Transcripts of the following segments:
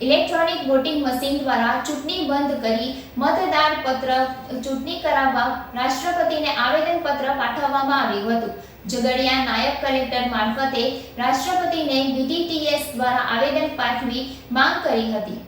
Electronic voting machine દ્વારા ચૂંટણી બંધ કરી મતદાર પત્ર ચૂંટણી કરાવવા રાષ્ટ્રપતિને આવેદનપત્ર પાઠવવામાં આવ્યું હતું. ઝઘડિયા નાયબ કલેક્ટર મારફતે રાષ્ટ્રપતિને યુટીટીએસ દ્વારા આવેદન પાઠવી માંગ કરી હતી.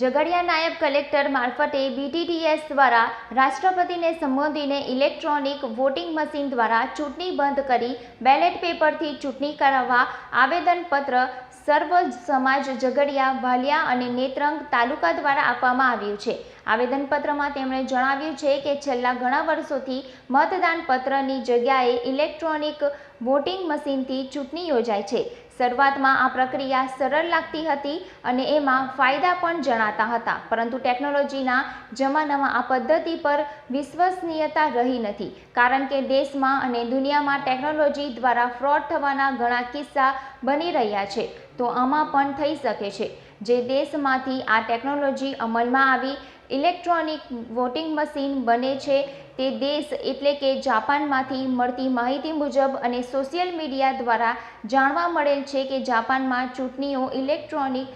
ઝઘડિયા નાયબ કલેક્ટર મારફતે બીટીટીએસ દ્વારા રાષ્ટ્રપતિને સંબોધીને ઇલેક્ટ્રોનિક વોટિંગ મશીન દ્વારા ચૂંટણી બંધ કરી બેલેટ પેપરથી ચૂંટણી કરાવવા આવેદનપત્ર સર્વ સમાજ ઝઘડિયા વાલિયા અને નેત્રંગ તાલુકા દ્વારા આપવામાં આવ્યું છે. આવેદનપત્રમાં તેમણે જણાવ્યું છે કે છેલ્લા ઘણા વર્ષોથી મતદાન પત્રની જગ્યાએ ઇલેક્ટ્રોનિક વોટિંગ મશીનથી ચૂંટણી યોજાય છે. શરૂઆતમાં આ પ્રક્રિયા સરળ લાગતી હતી અને એમાં ફાયદા પણ જણાતા હતા. પરંતુ ટેકનોલોજીના જમાનામાં આ પદ્ધતિ પર વિશ્વસનીયતા રહી નથી. કારણ કે દેશમાં અને દુનિયામાં ટેકનોલોજી દ્વારા ફ્રોડ થવાના ઘણા કિસ્સા બની રહ્યા છે. તો આમાં પણ થઈ શકે છે. જે દેશમાંથી આ ટેકનોલોજી અમલમાં આવી, ઇલેક્ટ્રોનિક વોટિંગ મશીન બને છે. તે દેશ એટલે કે જાપાનમાંથી મળતી માહિતી મુજબ અને સોશિયલ મીડિયા દ્વારા જાણવા મળેલ છે કે જાપાનમાં ચૂંટણીઓ ઇલેક્ટ્રોનિક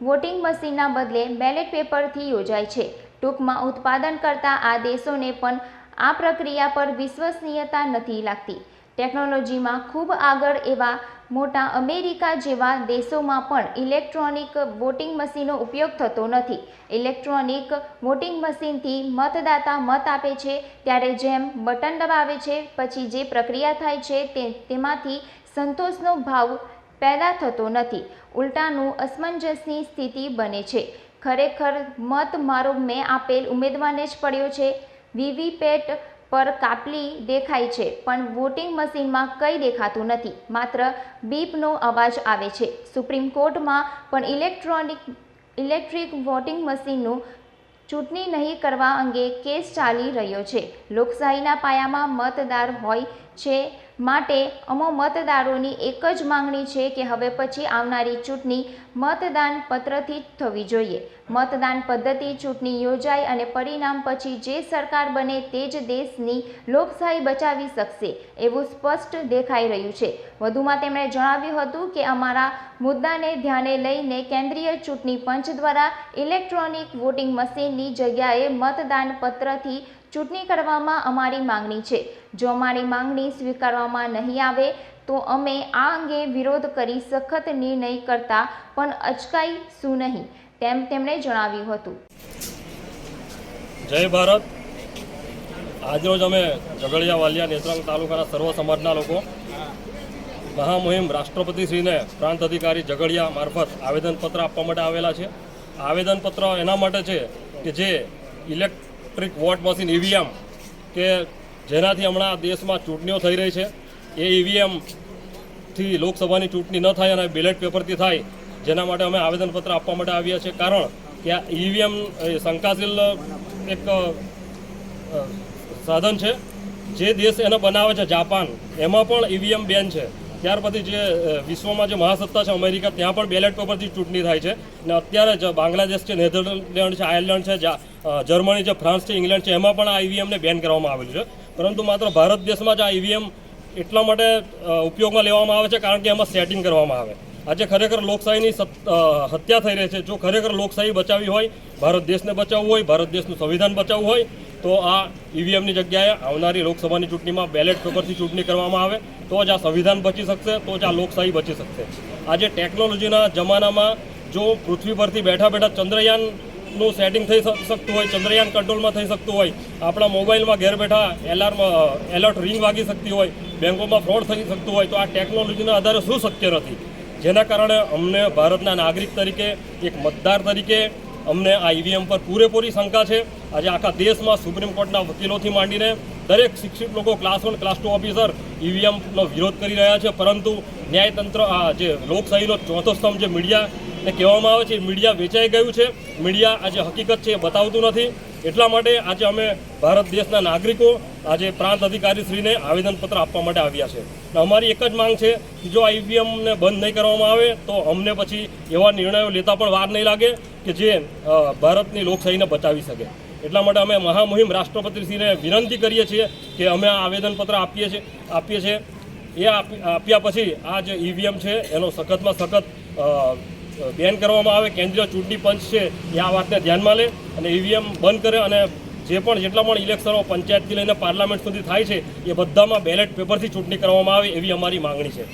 વોટિંગ મશીનના બદલે બેલેટ પેપરથી યોજાય છે. ટૂંકમાં ઉત્પાદન કરતા આ દેશોને પણ આ પ્રક્રિયા પર વિશ્વસનીયતા નથી લાગતી. ટેકનોલોજીમાં ખૂબ આગળ એવા મોટા અમેરિકા જેવા દેશોમાં પણ ઇલેક્ટ્રોનિક વોટિંગ મશીનનો ઉપયોગ થતો નથી. ઇલેક્ટ્રોનિક વોટિંગ મશીનથી મતદાતા મત આપે છે, ત્યારે જેમ બટન દબાવે છે, પછી જે પ્રક્રિયા થાય છે તે તેમાંથી સંતોષનો ભાવ પેદા થતો નથી. ઉલટાનું અસમંજસની સ્થિતિ બને છે. ખરેખર મત મારો મેં આપેલ ઉમેદવારને જ પડ્યો છે. વીવીપેટ પર કાપલી દેખાય છે, પણ વોટિંગ મશીનમાં કંઈ દેખાતું નથી. માત્ર બીપનો અવાજ આવે છે. સુપ્રીમ કોર્ટમાં પણ ઇલેક્ટ્રોનિક, ઇલેક્ટ્રિક વોટિંગ મશીનનું ચૂંટણી નહીં કરવા અંગે કેસ ચાલી રહ્યો છે. લોકશાહીના પાયામાં મતદાર હોય છે માટે અમો મતદારોની એક જ માંગણી છે કે હવે પછી આવનારી ચૂંટણી મતદાન પત્રથી જ થવી જોઈએ. મતદાન પદ્ધતિ ચૂંટણી યોજાય અને પરિણામ પછી જે સરકાર બને તે જ દેશની લોકશાહી બચાવી શકશે એવું સ્પષ્ટ દેખાઈ રહ્યું છે. વધુમાં તેમણે જણાવ્યું હતું કે અમારા મુદ્દાને ધ્યાને લઈને કેન્દ્રીય ચૂંટણી પંચ દ્વારા ઇલેક્ટ્રોનિક વોટિંગ મશીનની જગ્યાએ મતદાન પત્રથી ચૂંટણી કરવામાં અમારી માંગણી છે. જો અમારી માંગણી સ્વીકારવામાં નહીં આવે, તો અમે આ અંગે વિરોધ કરી સખત નિર્ણય કરતા પણ અચકાઈશું નહીં, તેમ તેમણે જણાવ્યું હતું. જય ભારત. આજરોજ અમે ઝઘડિયા વાલિયા નેત્રંગ તાલુકાના સર્વ સમાજના લોકો, મહામુહિમ રાષ્ટ્રપતિશ્રીને પ્રાંત અધિકારી ઝઘડિયા મારફત આવેદનપત્ર આપવા માટે આવેલા છે. આવેદનપત્ર એના માટે છે કે જે ઇલેક્ટ્રિક વોટ મશીન ઈવીએમ કે જેનાથી હમણાં દેશમાં ચૂંટણીઓ થઈ રહી છે. એ ઈવીએમથી લોકસભાની ચૂંટણી ન થાય અને બેલેટ પેપરથી થાય, જેના માટે અમે આવેદનપત્ર આપવા માટે આવ્યા છીએ. કારણ કે આ ઈવીએમ શંકાશીલ, એક સાધન છે. જે દેશ એને બનાવે છે, જાપાન. એમાં પણ ઈવીએમ બેન છે. ત્યાર પછી જે વિશ્વમાં જે મહાસત્તા છે અમેરિકા, ત્યાં પણ બેલેટ પેપરથી ચૂંટણી થાય છે. અને અત્યારે જ બાંગ્લાદેશ છે, નેધરલેન્ડ છે, આયર્લેન્ડ છે જર્મની છે, ફ્રાન્સ છે, ઇંગ્લેન્ડ છે, એમાં પણ આ ઈવીએમને બેન કરવામાં આવેલું છે. પરંતુ માત્ર ભારત દેશમાં જ આ ઈવીએમ એટલા માટે ઉપયોગમાં લેવામાં આવે છે કારણ કે એમાં સેટિંગ કરવામાં આવે. આજે ખરેખર લોકશાહીની હત્યા થઈ રહી છે. જો ખરેખર લોકશાહી બચાવી હોય, ભારત દેશને બચાવવું હોય, ભારત દેશનું સંવિધાન બચાવવું હોય, તો આ ઈવીએમની જગ્યાએ આવનારી લોકસભાની ચૂંટણીમાં બેલેટ પેપરથી ચૂંટણી કરવામાં આવે, તો જ આ સંવિધાન બચી શકશે, તો જ આ લોકશાહી બચી શકશે. આજે ટેકનોલોજીના જમાનામાં જો પૃથ્વી પરથી બેઠા બેઠા ચંદ્રયાનનું સેટિંગ થઈ શકતું હોય, ચંદ્રયાન કંટ્રોલમાં થઈ શકતું હોય, આપણા મોબાઈલમાં ઘેર બેઠા એલાર્મ એલર્ટ રિંગ વાગી શકતી હોય, બેંકોમાં ફ્રોડ થઈ શકતું હોય, તો આ ટેકનોલોજીના આધારે શું શક્ય નથી? જેના કારણે અમને ભારતના નાગરિક તરીકે, એક મતદાર તરીકે અમને આ ઈવીએમ પર પૂરેપૂરી શંકા છે. આજે આખા દેશમાં સુપ્રીમ કોર્ટના વકીલોથી માંડીને દરેક શિક્ષિત લોકો class one class two officer ઈવીએમનો વિરોધ કરી રહ્યા છે. પરંતુ ન્યાયતંત્ર, આ જે લોકશાહીનો ચોથો સ્તંભ જે મીડિયાને કહેવામાં આવે છે મીડિયા વેચાઈ ગયું છે. મીડિયા આજે હકીકત છે એ બતાવતું નથી. એટલા માટે આજે અમે ભારત દેશના નાગરિકો, આજે પ્રાંત અધિકારીશ્રીને આવેદનપત્ર આપવા માટે આવ્યા છે. અમારી એક જ માંગ છે કે જો આ ઈવીએમને બંધ નહીં કરવામાં આવે, તો અમને પછી એવા નિર્ણયો લેતા પણ વાર નહીં લાગે કે જે ભારતની લોકશાહીને બચાવી શકે. એટલા માટે અમે મહામહિમ રાષ્ટ્રપતિશ્રીને વિનંતી કરીએ છીએ કે અમે આ આવેદનપત્ર આપીએ છીએ આપીએ છીએ એ આપ, આપ્યા પછી આ જે ઈવીએમ છે, એનો સખતમાં સખત બેન કરવામાં આવે, કેન્દ્રીય ચૂંટણી પંચ છે, એ આ વાતને ધ્યાનમાં લે અને ઈવીએમ બંધ કરે અને જે પણ જેટલા પણ ઇલેક્શનો પંચાયતથી લઈને પાર્લામેન્ટ સુધી થાય છે, એ બધામાં બેલેટ પેપરથી ચૂંટણી કરવામાં આવે એવી અમારી માંગણી છે.